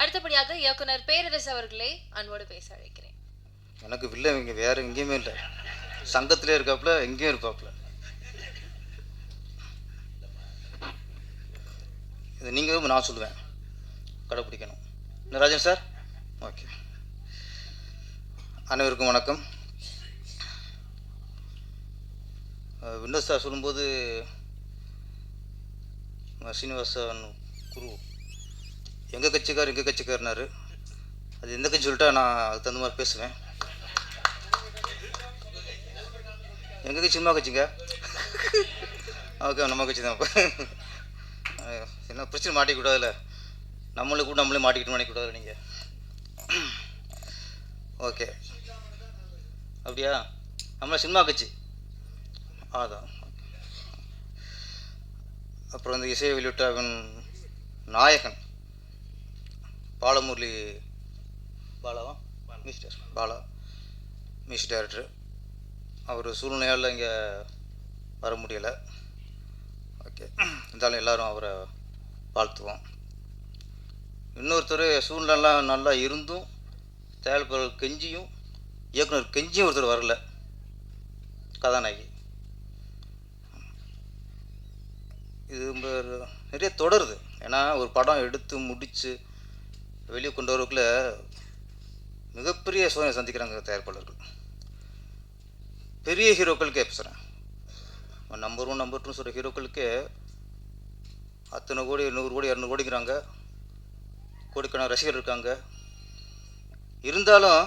அடுத்தபடியாக இயக்குனர் பேரரசு அவர்களை அன்போடு பேச அழைக்கிறேன். எனக்கு வில்லை இங்கே வேறு எங்கேயுமே இல்லை. சங்கத்திலே இருக்காப்புல எங்கேயும் இருப்பாப்புல. இது நீங்கள் நான் சொல்லுவேன். கடைப்பிடிக்கணும். ராஜன் சார் ஓகே அனைவருக்கும் வணக்கம். விண்டோஸ் சார் சொல்லும்போது ஸ்ரீனிவாசன் குரு எங்கள் கட்சிக்கார் எங்கள் கட்சிக்காரனாரு அது எந்த கட்சி சொல்லிட்டா நான் அதுக்கு தகுந்த மாதிரி பேசுவேன். எங்கள் கட்சி சினிமா கட்சிங்க? ஓகே நம்ம கட்சி தான் என்ன பிரச்சனை மாட்டிக்கூடாதுல்ல நம்மளை கூட நம்மளே மாட்டிக்கிட்டு மாட்டிக்கூடாது நீங்கள் ஓகே. அப்படியா? நம்மள சினிமா கட்சி? அதான். அப்புறம் இந்த இசை வெளியிட்டாவின் நாயகன். பாலமுரளி பாலாவா? மிஸ்டர். பாலா. Music director. அவர் சூழ்நிலையால் இங்கே வர முடியலை. ஓகே. இருந்தாலும் எல்லாரும் அவரை வாழ்த்துவோம். இன்னொருத்தர் சூழ்நிலாம் நல்லா இருந்தும் தயாரிப்பாளர் கெஞ்சியும் இயக்குனர் கெஞ்சியும் ஒருத்தர் வரல. கதாநாயகி. இது நிறைய தொடருது. ஏன்னா ஒரு படம் எடுத்து முடித்து வெளியே கொண்டு வரக்குள்ள மிகப்பெரிய சோதனை சந்திக்கிறாங்க தயாரிப்பாளர்கள். பெரிய ஹீரோக்களுக்கே பேசுகிறேன் நம்பர் ஒன் நம்பர் டூன்னு சொல்கிற ஹீரோக்களுக்கே அத்தனை கோடி நூறு கோடி இரநூறு கோடிங்கிறாங்க. கோடிக்கான ரசிகர் இருக்காங்க. இருந்தாலும்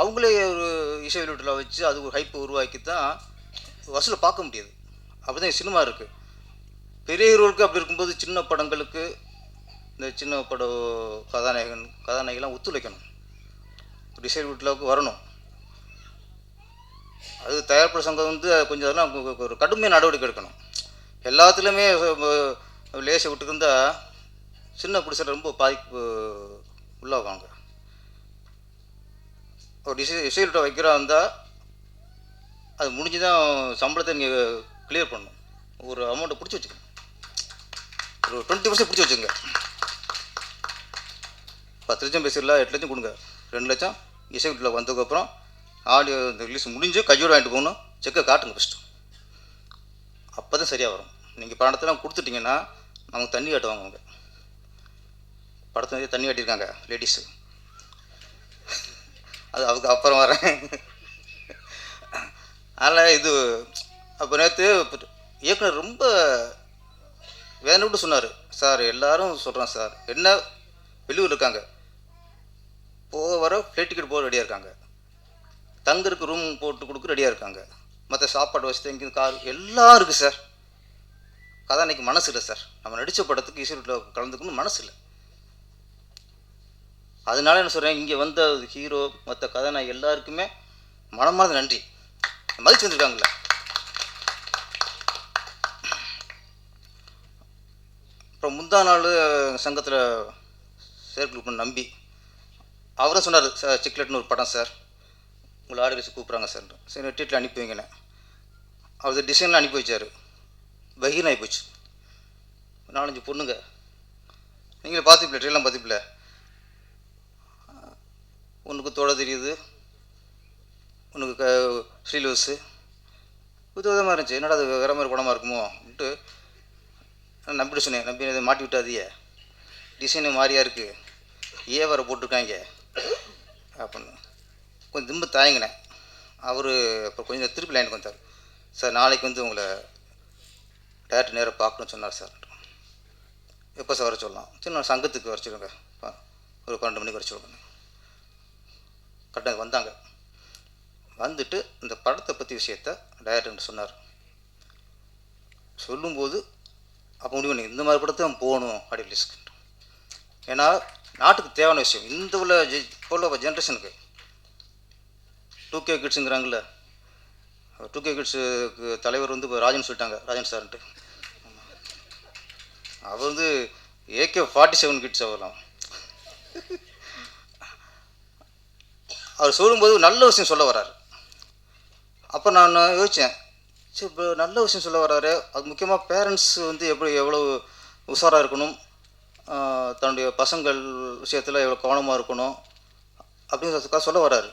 அவங்களே ஒரு இசை வெளியீட்டில் வச்சு அது ஒரு ஹைப்பை உருவாக்கி தான் வசூலை பார்க்க முடியாது. அப்படி தான் சினிமா இருக்குது பெரிய ஹீரோவுக்கு அப்படி இருக்கும்போது சின்ன படங்களுக்கு இந்த சின்ன பட கதாநாயகன் கதாநாயகிலாம் ஒத்துழைக்கணும். டிசைட் வீட்டில் வரணும். அது தயாரிப்பு சங்கம் வந்து கொஞ்சம் அதெல்லாம் ஒரு கடுமையான நடவடிக்கை எடுக்கணும். எல்லாத்துலேயுமே லேசை விட்டுருந்தா சின்ன பிடிச்சல ரொம்ப பாதிப்பு உள்ளாவாங்க. ஒரு டிசை இசைவிட்ட வைக்கிறா இருந்தால் அது முடிஞ்சு தான் சம்பளத்தை நீங்கள் கிளியர் பண்ணணும். ஒரு அமௌண்ட்டை பிடிச்சி வச்சுக்கணும். ஒரு டுவெண்ட்டி பர்சன்ட் பிடிச்சி வச்சுங்க பத்து லட்சம் பேசிடலாம் எட்டு லட்சம் கொடுங்க. ரெண்டு லட்சம் இசை வீட்டில் வந்ததுக்கப்புறம் ஆடியோ இந்த ரிலீஸ் முடிஞ்சு கையோடு வாங்கிட்டு போகணும். செக்கை காட்டுங்க ஃபஸ்ட்டு அப்போ தான் சரியாக வரும். நீங்கள் பணத்தெல்லாம் கொடுத்துட்டீங்கன்னா நமக்கு தண்ணி காட்டுவாங்க அவங்க. படத்தை நிறைய தண்ணி காட்டியிருக்காங்க லேடிஸு அது அதுக்கு அப்புறம் வரேன். அதனால் இது அப்போ நேற்று இயக்குனர் ரொம்ப வேதனை விட்டு சொன்னார். சார் எல்லாரும் சொல்கிறேன் சார். என்ன வெளியூர் இருக்காங்க. போக வர ஃப்ளைட் டிக்கெட் போக ரெடியாக இருக்காங்க. தங்குறதுக்கு ரூம் போட்டு கொடுக்க ரெடியாக இருக்காங்க. மற்ற சாப்பாடு வசதி இங்கே கார் எல்லாம் இருக்குது சார் கதாநாயகி மனசு இல்லை சார் நம்ம நடித்த படத்துக்கு இசைவில் கலந்துக்கணும்னு மனசு இல்லை. அதனால என்ன சொல்கிறேன் இங்கே வந்த ஹீரோ மற்ற கதாநாயகி எல்லாருக்குமே மனமார்ந்த நன்றி. மதிச்சு வந்திருக்காங்களே. அப்புறம் முந்தா நாள் சங்கத்தில் சேர்க்கல் நம்பி அவரும் சொன்னார் சார் சிக்லெட்னு ஒரு படம் சார். உங்களை ஆடு வச்சு கூப்பிட்றாங்க சார். சரி டீட்டில் அனுப்பி வைங்கண்ணே அவர் டிசைன்லாம் அனுப்பி வச்சார். பகீர்னு ஆகி போச்சு. நாலஞ்சு பொண்ணுங்க. நீங்களே பார்த்துப்பில்ல ட்ரெயிலாம் பார்த்துப்பில்ல உனக்கு தோட தெரியுது. உனக்கு க ஸ்ரீலூஸு வித விதமாக இருந்துச்சு. என்னடா அது வேறு மாதிரி படமாக இருக்குமோ? அப்படின்ட்டு நான் நம்பிட்டு சொன்னேன். நம்பி மாட்டி விட்டாதியே டிசைனு மாதிரியா இருக்குது ஏ வர போட்டிருக்காங்க. அப்படின்னு கொஞ்சம் திரும்ப தயங்கினேன். அவர் இப்போ கொஞ்சம் திருப்பி லைனுக்கு வந்தார். சார் நாளைக்கு வந்து உங்களை டேரக்டர் நேராக பார்க்கணும்னு சொன்னார் சார். எப்போ சார் வர சொல்லலாம்? சரி நான் சங்கத்துக்கு வர சொல்லுங்க. ஒரு பன்னெண்டு மணிக்கு வர சொல்லுங்க. கரெக்டாக வந்தாங்க. வந்துட்டு இந்த படத்தை பற்றி விஷயத்த டைரக்டர் சொன்னார். சொல்லும்போது அப்போ முடிவு நீங்கள் இந்த மாதிரி படத்தை போகணும் அப்படி ரிஸ்க் ஏன்னா நாட்டுக்கு தேவையான விஷயம். இந்த உள்ள ஜெ இப்போ உள்ள ஜென்ரேஷனுக்கு டூ கே கிட்ஸுங்கிறாங்கல்ல டூ கே கிட்ஸுக்கு தலைவர் வந்து இப்போ ராஜன் சொல்லிட்டாங்க ராஜன் சார்ன்ட்டு. அவர் வந்து ஏகே ஃபார்ட்டி செவன் கிட்ஸ் அவர்லாம். அவர் சொல்லும்போது நல்ல விஷயம் சொல்ல வர்றாரு. அப்போ நான் யோசித்தேன் சரி இப்போ நல்ல விஷயம் சொல்ல வர்றாரு. அது முக்கியமாக பேரண்ட்ஸ் வந்து எப்படி எவ்வளோ உஷாராக இருக்கணும்? தன்னுடைய பசங்கள் விஷயத்தில் எவ்வளோ கவனமாக இருக்கணும் அப்படிங்கிறதுக்காக சொல்ல வராரு.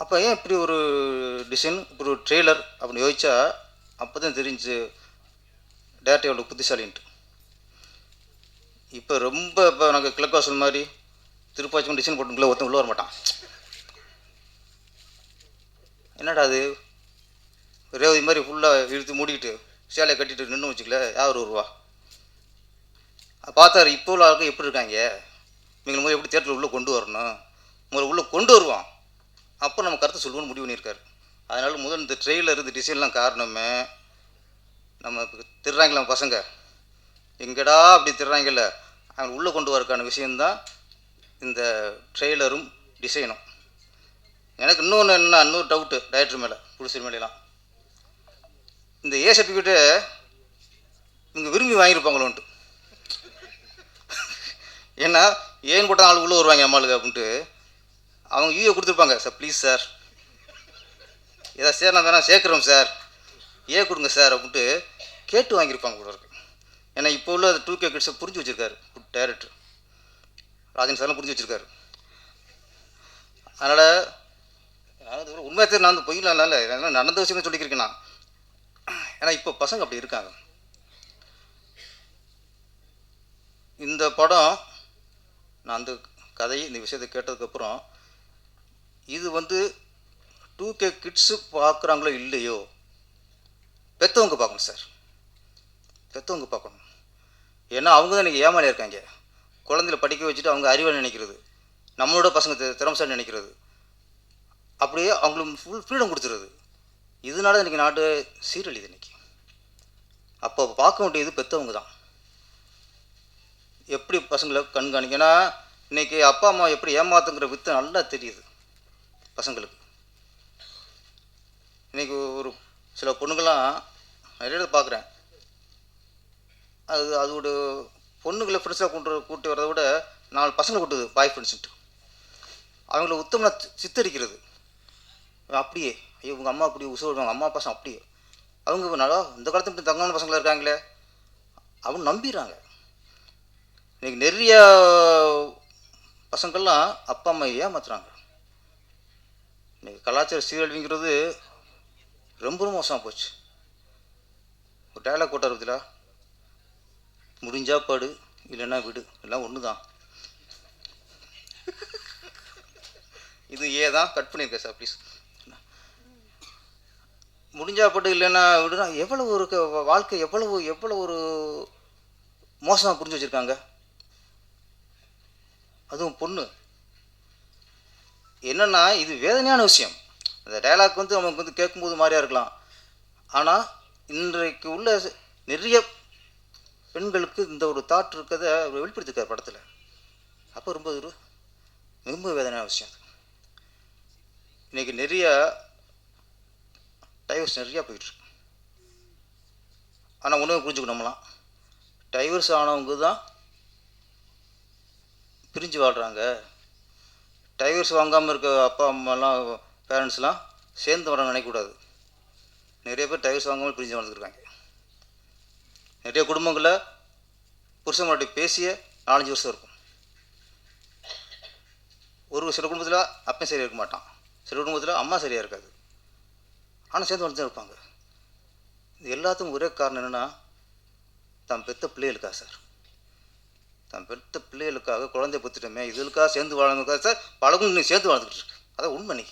அப்போ ஏன் இப்படி ஒரு டிசைன் இப்படி ஒரு ட்ரெய்லர் அப்படின்னு யோசிச்சா அப்போ தான் தெரிஞ்சு டேரக்டர் எவ்வளோ புத்திசாலின்ட்டு. இப்போ ரொம்ப இப்போ நாங்கள் கிழக்காசல் மாதிரி திருப்பாச்சி டிசைன் போட்டுக்குள்ளே ஒருத்தன் உள்ள வர மாட்டான் என்னடா அது? ரேவதி மாதிரி ஃபுல்லாக இழுத்து மூடிக்கிட்டு சேலையை கட்டிட்டு நின்று வச்சுக்கல யார் வருவா? பார்த்தாரு இப்போ உள்ள ஆளுக்கு எப்படி இருக்காங்க? நீங்கள் முதல்ல எப்படி தேட்டர் உள்ளே கொண்டு வரணும்? முதல்ல உள்ளே கொண்டு வருவான் அப்போ நம்ம கருத்தை சொல்லுவோம்னு முடிவு பண்ணியிருக்காரு. அதனால் முதல் இந்த ட்ரெயிலில் இந்த டிசைன்லாம் காரணமே நம்ம இப்போ திருறாங்களா பசங்க. எங்கடா அப்படி திருறாங்கல்ல? அவங்க உள்ளே கொண்டு வரக்கான விஷயந்தான் இந்த ட்ரெய்லரும் டிசைனும் எனக்கு இன்னொன்று என்ன இன்னொரு டவுட்டு டைரக்டர் மேலே புடிசர் மேலாம் இந்த ஏ சர்டிஃபிகேட்டு இவங்க விரும்பி வாங்கியிருப்பாங்களோன்ட்டு. ஏன்னா ஏன் போட்டால் ஆள் உள்ளே வருவாங்க அம்மாளுக்கு அப்படின்ட்டு அவங்க யூஏ கொடுத்துருப்பாங்க சார் ப்ளீஸ் சார். ஏதாவது சார் நான் வேணால் சேர்க்குறோம் சார். ஏ கொடுங்க சார் அப்படின்ட்டு கேட்டு வாங்கியிருப்பாங்க கூட இருக்கு. ஏன்னா இப்போ உள்ள டூ கே கிட்ஸை புரிஞ்சு வச்சுருக்காரு டைரக்டர் ராஜன் சார்லாம் புரிஞ்சு வச்சுருக்காரு. அதனால் நான் உண்மையாக தெரியும் நான் வந்து பொய்யிலாம்ல அதனால் நடந்த விஷயமே சொல்லிக்கிறேன் நான். ஏன்னா இப்போ பசங்க அப்படி இருக்காங்க. இந்த படம் நான் அந்த கதை இந்த விஷயத்தை கேட்டதுக்கப்புறம் இது வந்து டூ கே கிட்ஸு பார்க்குறாங்களோ இல்லையோ பெற்றவங்க பார்க்கணும் சார் பெற்றவங்க பார்க்கணும். ஏன்னா அவங்க தான் இன்றைக்கி ஏமாளி இருக்காங்க. குழந்தைல படிக்க வச்சுட்டு அவங்க அறிவாளி நினைக்கிறது. நம்மளோட பசங்க தி- நினைக்கிறது. அப்படியே அவங்களுக்கு ஃபுல் ஃப்ரீடம் கொடுத்துருது. இதனால இன்றைக்கி நாடு சீரழிது இன்னைக்கு. அப்போ பார்க்க வேண்டியது பெற்றவங்க தான் எப்படி பசங்களை கண்காணிக்கனா இன்றைக்கி அப்பா அம்மா எப்படி ஏமாத்துங்கிற வித்து நல்லா தெரியுது பசங்களுக்கு. இன்றைக்கி ஒரு சில பொண்ணுங்கள்லாம் நிறைய இடத்துல பார்க்குறேன். அது அதோட பொண்ணுங்களை ஃப்ரெண்ட்ஸாக கொண்டு கூட்டி வரதை விட நாலு பசங்களை கூட்டுது பாய் ஃப்ரெண்ட்ஸுன்ட்டு அவங்கள உத்தமனா சித்தரிக்கிறது. அப்படியே ஐயோ உங்கள் அம்மா அப்படியே உசு வருவாங்க. அம்மா பசங்க அப்படியே. அவங்க நல்லா இந்த காலத்து இப்படி தங்கமான பசங்களாக இருக்காங்களே. அவங்க நம்பிடுறாங்க. இன்றைக்கி நிறைய பசங்கள்லாம் அப்பா அம்மா ஏமாத்துறாங்க இன்னைக்கு கலாச்சார சீரழிவுங்கிறது ரொம்ப மோசமாக போச்சு. ஒரு டயலாக் போட்டார் பத்திலா முடிஞ்சா பாடு இல்லைன்னா விடு. எல்லாம் ஒன்று தான் இது ஏ தான். கட் பண்ணியிருக்கேன் சார் ப்ளீஸ் முடிஞ்சா பாட்டு இல்லைன்னா விடுனா எவ்வளோ ஒரு வாழ்க்கை எவ்வளவு எவ்வளோ ஒரு மோசமாக புரிஞ்சு வச்சுருக்காங்க? அதுவும் பொண்ணு. என்னென்னா இது வேதனையான விஷயம். அந்த டயலாக் வந்து அவனுக்கு வந்து கேட்கும்போது மாதிரியா இருக்கலாம். ஆனால் இன்றைக்கு உள்ள நிறைய பெண்களுக்கு இந்த ஒரு தாட் இருக்கிறத வெளிப்படுத்திருக்கார் படத்தில். அப்போ ரொம்ப ஒரு ரொம்ப வேதனையான விஷயம். அது இன்றைக்கி நிறைய டைவர்ஸ் நிறையா போயிட்டுருக்கு ஆனால் உணவு புரிஞ்சுக்கணும்லாம் டைவர்ஸ் ஆனவங்க தான் பிரிஞ்சு வாழ்கிறாங்க டைவர்ஸ் வாங்காமல் இருக்க அப்பா அம்மாலாம் பேரண்ட்ஸ்லாம் சேர்ந்து வர நினைக்கக்கூடாது. நிறைய பேர் டைவர்ஸ் வாங்காமல் பிரிஞ்சு வாழ்ந்துருக்காங்க. நிறைய குடும்பங்களில் புருஷன் பேசிய நாலஞ்சு வருஷம் இருக்கும். ஒரு சில குடும்பத்தில் அப்பன் சரியாக இருக்க மாட்டான். சில குடும்பத்தில் அம்மா சரியாக இருக்காது. ஆனால் சேர்ந்து வந்து இருப்பாங்க. இது எல்லாத்துக்கும் ஒரே காரணம் என்னென்னா தான் பெற்ற பிள்ளைகளுக்கா சார்? தான் பெத்த பிள்ளைகளுக்காக குழந்தைய பெற்றுட்டோமே இதுகளுக்காக சேர்ந்து வாழ்ந்ததுக்காக சார் பழகும் இன்னும் சேர்ந்து வாழ்ந்துக்கிட்டு இருக்கு. அதான் உண்மை நீ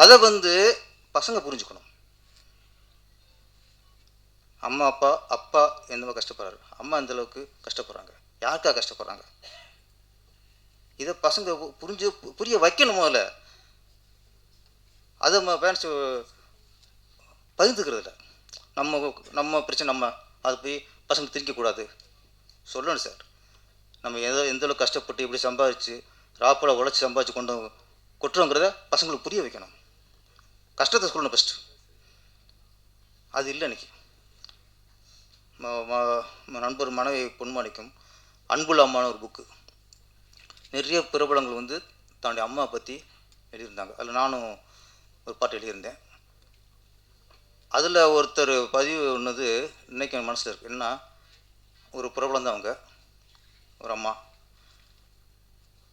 அதை வந்து பசங்க புரிஞ்சுக்கணும். அம்மா அப்பா அப்பா எந்த மாதிரி கஷ்டப்படுறாரு? அம்மா எந்த அளவுக்கு கஷ்டப்படுறாங்க? யாருக்கா கஷ்டப்படுறாங்க? இதை பசங்க புரிஞ்சு புரிய வைக்கணும் முதல்ல. அதை நம்ம பேரண்ட்ஸ் பகிர்ந்துக்கிறது இல்லை நம்ம நம்ம பிரச்சனை நம்ம அது போய் பசங்க திரிக்கக்கூடாது சொல்லணும் சார். நம்ம ஏதோ எந்த அளவுக்கு கஷ்டப்பட்டு இப்படி சம்பாதிச்சு ராப்பில் உழைச்சி சம்பாதிச்சு கொண்டு கொட்டுறோங்கிறத பசங்களுக்கு புரிய வைக்கணும். கஷ்டத்தை சொல்லணும் ஃபஸ்ட்டு அது இல்லை இன்னைக்கு. நண்பர் மனைவி பொன்மாணிக்கும் அன்புள்ள அம்மான ஒரு புக்கு நிறைய பிரபலங்கள் வந்து தன்னுடைய அம்மா பற்றி எழுதியிருந்தாங்க. அதில் நானும் ஒரு பாட்டு எழுதியிருந்தேன். அதில் ஒருத்தர் பதிவு ஒன்றது இன்றைக்கி என் மனசில் இருக்குது என்ன ஒரு பிரபலம் தான் அவங்க ஒரு அம்மா.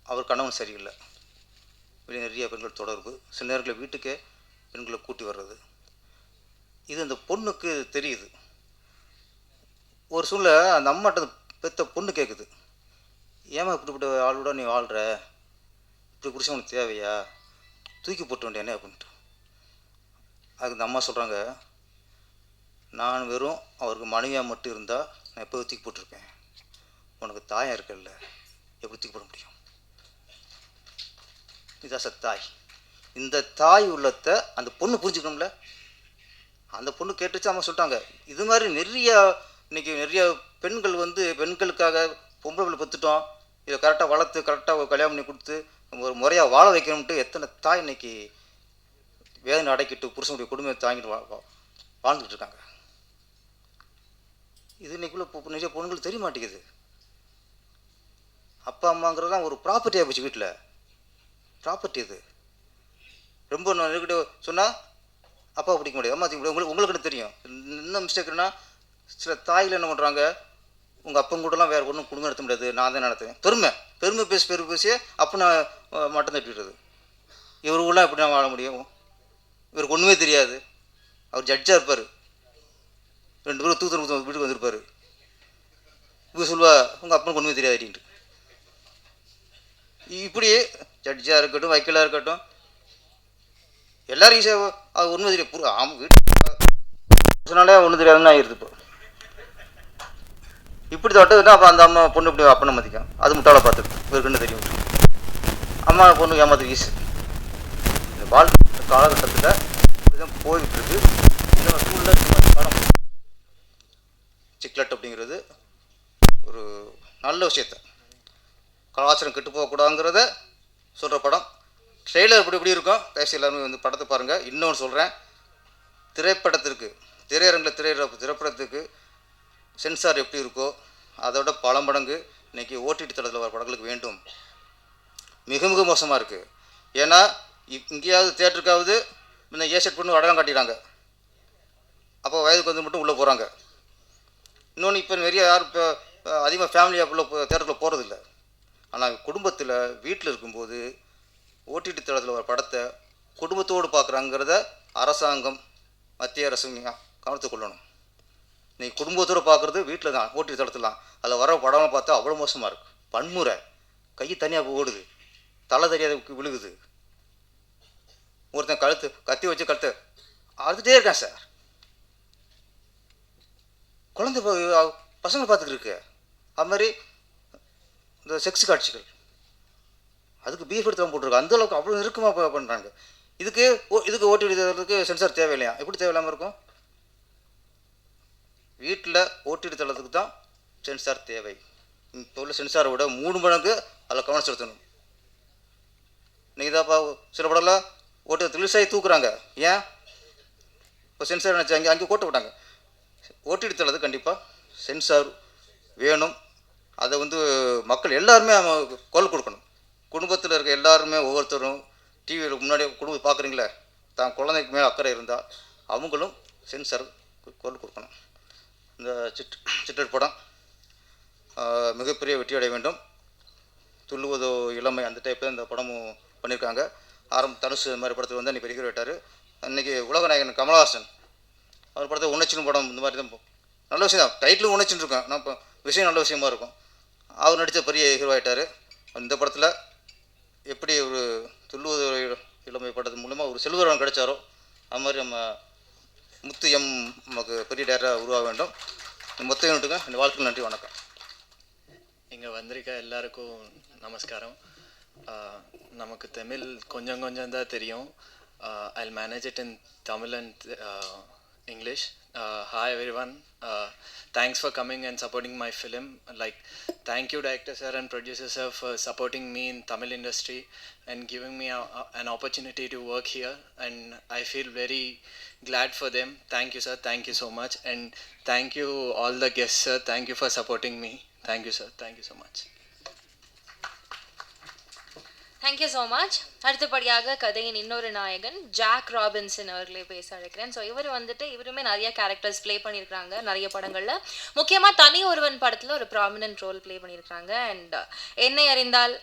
அவர் கணவன் சரியில்லை. வெளியே நிறைய பெண்கள் தொடர்பு. சில நேரங்களில் வீட்டுக்கே பெண்களை கூட்டி வர்றது. இது அந்த பொண்ணுக்கு தெரியுது. ஒரு சூழ்நிலை அந்த அம்மாட்ட அந்த பெத்த பொண்ணு கேட்குது ஏமா இப்படிப்பட்ட ஆளோட நீ வாழ்கிற இப்படி புருஷன் உனக்கு தேவையா? தூக்கி போட்டு வேண்டியானே அப்படின்ட்டு. அதுக்கு இந்த அம்மா சொல்கிறாங்க நான் வெறும் அவருக்கு மனைவியாக மட்டும் இருந்தால் நான் எப்போ தூக்கி போட்டிருப்பேன்? உனக்கு தாயம் இருக்கல்ல எப்படி தூக்கி போட முடியும்? இதான் சார் தாய். இந்த தாய் உள்ளத்தை அந்த பொண்ணு புரிஞ்சுக்கணும்ல? அந்த பொண்ணு கேட்டுச்சு அவங்க சொல்லிட்டாங்க. இது மாதிரி நிறைய இன்னைக்கு நிறைய பெண்கள் வந்து பெண்களுக்காக பொம்பளை பிள்ளை பெற்றுட்டோம். இதை கரெக்டாக வளர்த்து கரெக்டாக கல்யாணம் பண்ணி கொடுத்து ஒரு முறையாக வாழ வைக்கணும்ட்டு எத்தனை தாய் இன்னைக்கு வேதனை அடைக்கிட்டு புருஷனுடைய குடும்பத்தை தாங்கிட்டு வா- வாழ்ந்துட்டு இருக்காங்க. இது இன்னைக்குள்ள இப்போ நிறைய பொண்ணுங்களுக்கு தெரிய மாட்டேங்குது அப்பா அம்மாங்கிறதெல்லாம் ஒரு ப்ராப்பர்ட்டி ஆகிப்போச்சு வீட்டில் ப்ராப்பர்ட்டி இது ரொம்ப நான் சொன்னால் அப்பா பிடிக்க முடியாது. அம்மா பிடிக்க உங்களுக்கு உங்களுக்கு தெரியும்? என்ன மிஸ்டேக்னா சில தாயில் என்ன பண்ணுறாங்க உங்கள் அப்பன் கூடலாம் வேறு ஒன்றும் குடும்பம் நடத்த முடியாது. நான் தான் நடத்துவேன். பெருமை. பெருமை பேசி பெருமை பேசி அப்போ நான் அஹ், மட்டம் தட்டிடுறது. இவருக்குலாம் எப்படி நான் வாழ முடியும்? இவருக்கு ஒன்றுமே தெரியாது. அவர் ஜட்ஜாக இருப்பார். ரெண்டு பேரும் தூத்து வீட்டுக்கு வந்திருப்பார். இவங்க சொல்லுவா உங்கள் அப்பனுக்கு ஒன்றுமே தெரியாது அப்படின்ட்டு இப்படியே ஜட்ஜாக இருக்கட்டும் வக்கீலாக இருக்கட்டும் எல்லாரும் ஈஸியாக அது ஒன்றுமே தெரியும் புரு ஆமாம் வீட்டு சொன்னாலே ஒன்றும் தெரியாதுன்னு ஆயிடுது இப்போ. இப்படி தொட்டதுன்னா அப்போ அந்த அம்மா பொண்ணு இப்படி அப்பனை மதிக்கும்? அது முட்டாளை பார்த்துட்டு இவருக்குன்னு தெரியும்? அம்மா பொண்ணு ஏமாத்து ஈஸி. இந்த வாழ்க்கை காலகட்டத்தில் போயிட்டு இருக்கு இந்த சூழ்நிலை சும்மா படம் சிக்லெட் அப்படிங்கிறது ஒரு நல்ல விஷயத்த. கலாச்சாரம் கெட்டு போகக்கூடாதுங்கிறத சொல்கிற படம். ட்ரெய்லர் இப்படி இப்படி இருக்கும். தயவுசெய்து எல்லாருமே வந்து படத்தை பாருங்கள் இன்னொன்று சொல்கிறேன் திரைப்படத்திற்கு திரையரங்கில் திரையிட திரைப்படத்துக்கு சென்சார் எப்படி இருக்கோ அதோட பல மடங்கு இன்றைக்கி ஓடிடி தளத்தில் வர படங்களுக்கு வேண்டும். மிக மிக மோசமாக இருக்குது ஏன்னா இப் இங்கேயாவது தேட்டருக்காவது முன்ன ஏ பண்ணி அடலாம் காட்டிடுறாங்க அப்போ வயதுக்கு வந்து மட்டும் உள்ளே போகிறாங்க இன்னொன்று இப்போ நிறைய யார் இப்போ அதிகமாக ஃபேமிலியாக உள்ள தேட்டரில் போகிறதில்ல ஆனால் குடும்பத்தில் வீட்டில் இருக்கும்போது ஓடிடி தளத்தில் ஒரு படத்தை குடும்பத்தோடு பார்க்குறாங்கிறத அரசாங்கம் மத்திய அரசு கவனத்தை கொள்ளணும். நீங்கள் குடும்பத்தோடு பார்க்குறது வீட்டில் தான் ஓடிடி தளத்தில் தான் அதில் வர படம்லாம் பார்த்தா அவ்வளோ மோசமாக இருக்குது பன்முறை. கை தனியாக ஓடுது. தலை தெரியாத விழுகுது. ஒருத்தன் கழுத்து கத்தி வச்சு கழுத்து அழுதுகிட்டே இருக்கேன் சார். குழந்தை பசங்களை பசங்க பார்த்துக்கிட்டு இருக்கு. அது மாதிரி இந்த செக்ஸ் காட்சிகள். அதுக்கு பீஃப் எடுத்து போட்டிருக்கு அந்த அளவுக்கு அவ்வளோ நெருக்கமாக பண்ணுறாங்க இதுக்கு ஓ இதுக்கு ஓட்டி தளத்துக்கு சென்சார் தேவையில்லையா? எப்படி தேவையில்லாமல் இருக்கும்? வீட்டில் ஓட்டிடி தளத்துக்கு தான் சென்சார் தேவை. இப்போ உள்ள சென்சாரை விட மூணு மடங்கு அதில் கவனம் செலுத்தணும். நீங்கள் தான்ப்பா சில படம்லாம் ஓட்டு ரிலீஸ் தூக்குறாங்க. ஏன்? இப்போ சென்சார் நினச்சி அங்கே அங்கே கோட்டை விட்டாங்க ஓட்டிடி தளது கண்டிப்பாக சென்சார் வேணும். அதை வந்து மக்கள் எல்லாருமே அவன் குரல் கொடுக்கணும். குடும்பத்தில் இருக்க எல்லாருமே ஒவ்வொருத்தரும் டிவியில் முன்னாடி குடும்பம் பார்க்குறீங்களே தான் குழந்தைக்கு மேலே அக்கறை இருந்தால் அவங்களும் சென்சார் குரல் கொடுக்கணும். இந்த சிட் சிட்டர் படம் மிகப்பெரிய வெற்றி அடைய வேண்டும். துள்ளுவதோ இளமை அந்த டைப்பில் இந்த படமும் பண்ணியிருக்காங்க. ஆரம்ப தனுசு இந்த மாதிரி படத்தில் வந்து அன்றைக்கி பெரிய விட்டார். அன்றைக்கி உலகநாயகன் கமலஹாசன் அவர் படத்தை உணர்ச்சின்னு படம் இந்த மாதிரி தான் நல்ல விஷயம் தான் டைட்டிலும் உணர்ச்சின்னு இருக்கேன் நான் இப்போ விஷயம் நல்ல விஷயமா இருக்கும். அவர் நடித்த பெரிய ஹீரோ இந்த படத்தில் எப்படி ஒரு துள்ளுவது இளமை படத்து மூலமாக ஒரு செல்வரம் கிடைச்சாரோ அது மாதிரி நம்ம முத்து எம் நமக்கு பெரிய டேரக்டராக உருவாக வேண்டும். இந்த மொத்த யூனிட்டுங்க இந்த வாழ்க்கை நன்றி வணக்கம். இங்கே வந்திருக்க எல்லாருக்கும் நமஸ்காரம். நமக்கு தமிழ் கொஞ்சம் கொஞ்சம் தான் தெரியும். I manage it in Tamil and English hi everyone Uh, thanks for coming and supporting my film. Like, thank you, director sir and producer sir, for supporting me in Tamil industry and giving me a, a, an opportunity to work here. And I feel very glad for them. Thank you, sir. Thank you so much. And thank you all the guests, sir. Thank you for supporting me. Thank you, sir. Thank you so much. Thank you so much அடுத்தபடியாக கதையின் இன்னொரு நாயகன் jack Robinson அவர்களை பேச அழைக்கிறேன். So இவர் வந்துட்டு இவருமே நிறைய கேரக்டர்ஸ் ப்ளே பண்ணியிருக்காங்க நிறைய படங்களில். முக்கியமாக தனி ஒருவன் படத்தில் ஒரு ப்ராமினன்ட் ரோல் ப்ளே பண்ணியிருக்காங்க அண்ட் என்னை அறிந்தால்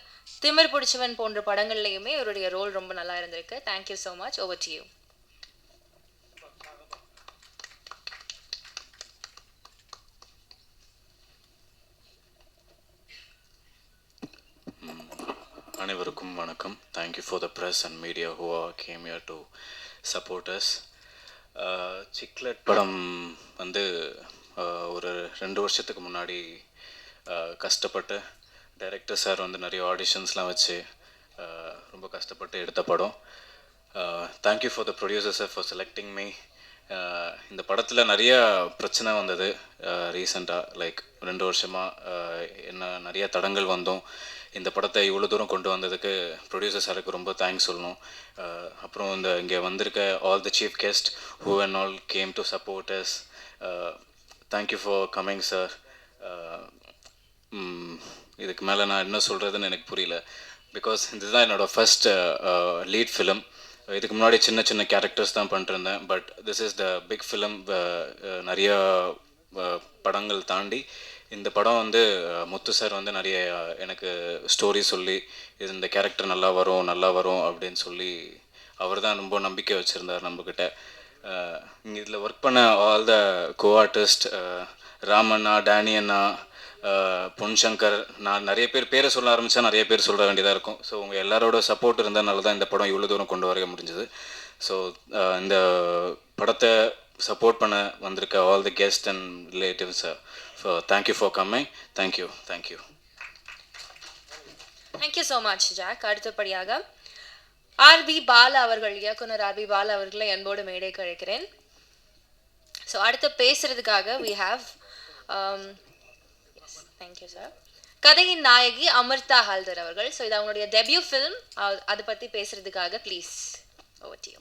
திமிர் பிடிச்சவன் போன்ற படங்கள்லையுமே இவருடைய ரோல் ரொம்ப நல்லா இருந்திருக்கு. Thank you so much over to you அனைவருக்கும் வணக்கம். Thank you for the press and media who came here to supporters Chiclet படம் வந்து ஒரு ரெண்டு வருஷத்துக்கு முன்னாடி கஷ்டப்பட்டு டைரக்டர் சார் வந்து நிறைய ஆடிஷன்ஸ்லாம் வச்சு ரொம்ப கஷ்டப்பட்டு எடுத்த படம். Thank you for the producer sir for selecting me இந்த படத்தில் நிறைய பிரச்சனை வந்தது ரீசெண்டாக லைக் ரெண்டு வருஷமாக என்ன நிறைய தடங்கள் வந்தோம். இந்த படத்தை இவ்வளோ தூரம் கொண்டு வந்ததுக்கு ப்ரொடியூசர் சாருக்கு ரொம்ப தேங்க்ஸ் சொல்லணும். அப்புறம் இந்த இங்கே வந்திருக்க all the chief guest who and all came to supporters thank you for coming sir இதுக்கு மேலே நான் என்ன சொல்கிறதுன்னு எனக்கு புரியல. பிகாஸ் இதுதான் என்னோடய ஃபஸ்ட் லீட் ஃபிலிம் இதுக்கு முன்னாடி சின்ன சின்ன கேரக்டர்ஸ் தான் பண்ணிட்டுருந்தேன். But this is the big film நிறைய படங்கள் தாண்டி இந்த படம் வந்து முத்து சார் வந்து நிறைய எனக்கு ஸ்டோரி சொல்லி இது இந்த கேரக்டர் நல்லா வரும் நல்லா வரும் அப்படின்னு சொல்லி அவர் தான் ரொம்ப நம்பிக்கை வச்சுருந்தார் நம்மக்கிட்ட இதில் ஒர்க் பண்ண all the co artist Ramanna Danny அண்ணா பொன் சங்கர் நான் நிறைய பேர் பேரை சொல்ல ஆரம்பித்தா நிறைய பேர் சொல்ல வேண்டியதாக இருக்கும். ஸோ உங்கள் எல்லாரோட சப்போர்ட் இருந்ததுனால தான் இந்த படம் இவ்வளோ தூரம் கொண்டு வர முடிஞ்சது. ஸோ இந்த படத்தை சப்போர்ட் பண்ண வந்திருக்க all the guest and relatives so thank you for coming thank you thank you thank you so much Jack அடுத்தபடியாக ஆர்பி பாலா அவர்கள் இயக்குனர் ஆர்பி பாலா அவர்களை அன்போடு மேடைக்கு அழைக்கிறேன் ஸோ அடுத்து பேசுறதுக்காக வி ஹாவ் தேங்க்யூ சார் கதையின் நாயகி அமிர்தா ஹால்தர் அவர்கள். ஸோ இது அவங்களுடைய டெபியூ ஃபிலிம் அதை பற்றி பேசுறதுக்காக please over to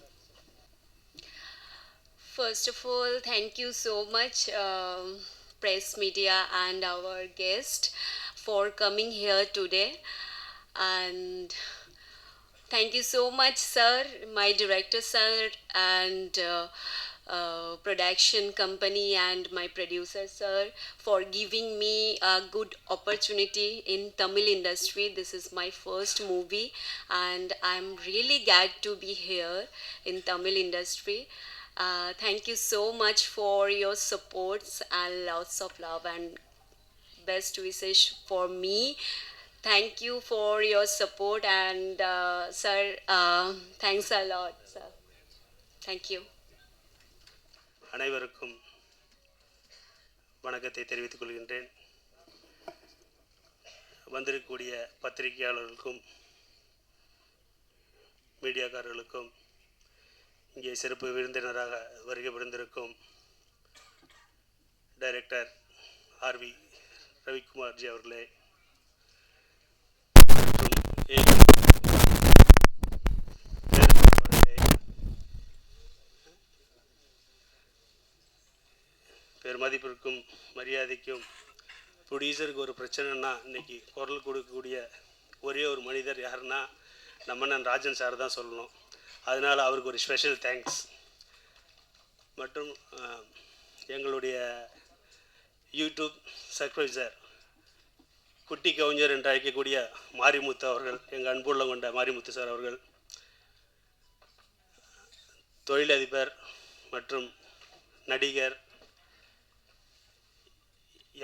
First of all, thank you so much, um, press media and our guest, for coming here today. And thank you so much, sir, my director, sir, and uh, uh, production company and my producer, sir, for giving me a good opportunity in Tamil industry. This is my first movie, and I'm really glad to be here in Tamil industry. Uh, thank you so much for your supports and lots of love and best wishes for me. Thank you for your support and uh, sir, uh, thanks a lot, sir. Thank you. அனைவருக்கும் வணக்கத்தை தெரிவித்துக் கொள்கின்றேன் வந்திருக்கக்கூடிய பத்திரிகையாளர்களுக்கும் மீடியாக்காரர்களுக்கும் இங்கே சிறப்பு விருந்தினராக வருகை புரிந்திருக்கும் டைரக்டர் ஆர்வி ரவிக்குமார்ஜி அவர்களே. மற்றும் பெருமதிப்பிற்கும் மரியாதைக்கும் ப்ரொடியூசருக்கு ஒரு பிரச்சனைனா இன்னைக்கு குரல் கொடுக்கக்கூடிய ஒரே ஒரு மனிதர் யாருன்னா நம்ம நான் ராஜன் சார் தான் சொல்லணும். அதனால் அவருக்கு ஒரு ஸ்பெஷல் தேங்க்ஸ் மற்றும் எங்களுடைய யூடியூப் சர்ப்ரைசர் குட்டி கவிஞர் என்று அழைக்கக்கூடிய மாரிமுத்து அவர்கள் எங்கள் அன்புள்ள கொண்ட மாரிமுத்து சார் அவர்கள் தொழிலதிபர் மற்றும் நடிகர்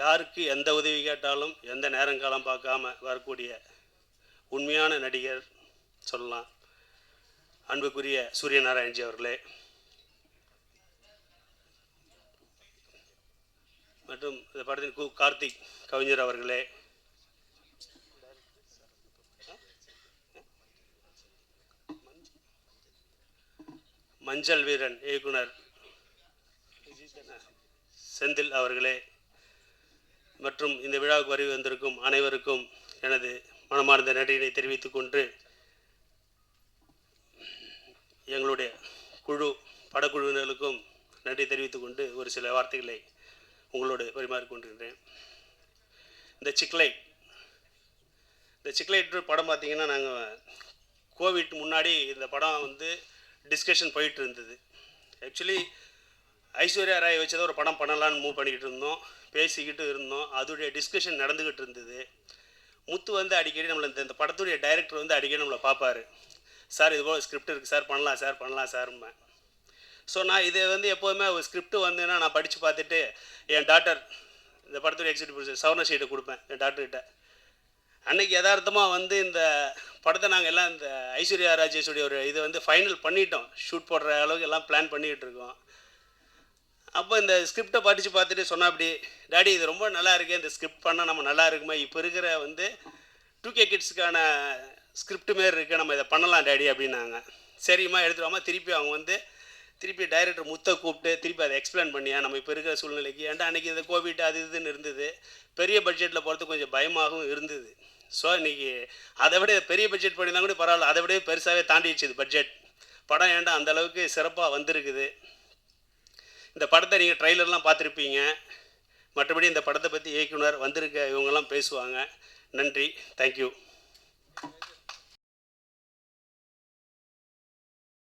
யாருக்கு எந்த உதவி கேட்டாலும் எந்த நேரங்காலம் பார்க்காம வரக்கூடிய உண்மையான நடிகர் சொல்லலாம். அன்புக்குரிய சூரியநாராயண்ஜி அவர்களே. மற்றும் இந்த படத்தின் கு கார்த்திக் கவிஞர் அவர்களே. மஞ்சள் வீரன் இயக்குனர் செந்தில் அவர்களே. மற்றும் இந்த விழாவுக்கு வருகை வந்திருக்கும் அனைவருக்கும் எனது மனமார்ந்த நன்றியினை தெரிவித்துக் கொண்டு எங்களுடைய குழு படக்குழுவினர்களுக்கும் நன்றி தெரிவித்துக்கொண்டு ஒரு சில வார்த்தைகளை உங்களோடு பரிமாறிக்கொண்டிருக்கிறேன் இந்த சிக்லைட் இந்த சிக்லைட் படம் பார்த்திங்கன்னா நாங்கள் கோவிட் முன்னாடி இந்த படம் வந்து டிஸ்கஷன் போயிட்டு இருந்தது. ஆக்சுவலி ஐஸ்வர்யா ராய் வச்சதை ஒரு படம் பண்ணலான்னு மூவ் பண்ணிக்கிட்டு இருந்தோம். பேசிக்கிட்டு இருந்தோம். அதோடைய டிஸ்கஷன் நடந்துக்கிட்டு இருந்தது. முத்து வந்து அடிக்கடி நம்மளை இந்த இந்த படத்துடைய டைரக்டர் வந்து அடிக்கடி நம்மளை பார்ப்பார். சார் இது போல் ஸ்கிரிப்ட் இருக்குது சார் பண்ணலாம் சார் பண்ணலாம் சார்ம்பேன். ஸோ நான் இதை வந்து எப்போதுமே ஒரு ஸ்கிரிப்ட் வந்துன்னா நான் படித்து பார்த்துட்டு என் டாக்டர் இந்த படத்துடைய எக்ஸிக்யூட்டிவ் ப்ரொடியூசர் சவர்ண கொடுப்பேன் என் டாக்டர்கிட்ட அன்றைக்கி யதார்த்தமாக வந்து இந்த படத்தை நாங்கள் எல்லாம் இந்த ஐஸ்வர்யா ராஜேஷுடைய ஒரு இதை வந்து ஃபைனல் பண்ணிட்டோம். ஷூட் போடுற அளவுக்கு எல்லாம் பிளான் பண்ணிக்கிட்டு இருக்கோம். அப்போ இந்த ஸ்கிரிப்டை படித்து பார்த்துட்டு சொன்னால் அப்படி டாடி இது ரொம்ப நல்லா இருக்கு இந்த ஸ்கிரிப்ட் பண்ணால் நம்ம நல்லா இருக்குமே. இப்போ இருக்கிற வந்து டூ கே கிட்ஸுக்கான ஸ்கிரிப்ட் மாரி இருக்குது நம்ம இதை பண்ணலாம் டேடி அப்படின்னாங்க. சரிம்மா எடுத்துருவாமா திருப்பி அவங்க வந்து திருப்பி டைரக்டர் முத்தை கூப்பிட்டு திருப்பி அதை எக்ஸ்பிளைன் பண்ணியா நம்ம இப்போ இருக்கிற சூழ்நிலைக்கு. ஏன்டா அன்றைக்கி இந்த கோவிட் அது இதுன்னு இருந்தது. பெரிய பட்ஜெட்டில் போகிறது கொஞ்சம் பயமாகவும் இருந்தது. ஸோ இன்றைக்கி அதை விட பெரிய பட்ஜெட் பண்ணியிருந்தா கூட பரவாயில்ல. அதை விட பெருசாகவே தாண்டிடுச்சு பட்ஜெட் படம் ஏன்டா அந்த அளவுக்கு சிறப்பாக வந்திருக்குது. இந்த படத்தை நீங்கள் ட்ரெய்லர்லாம் பார்த்துருப்பீங்க. மற்றபடி இந்த படத்தை பற்றி இயக்குனர் வந்திருக்க இவங்கெல்லாம் பேசுவாங்க. நன்றி. தேங்க்யூ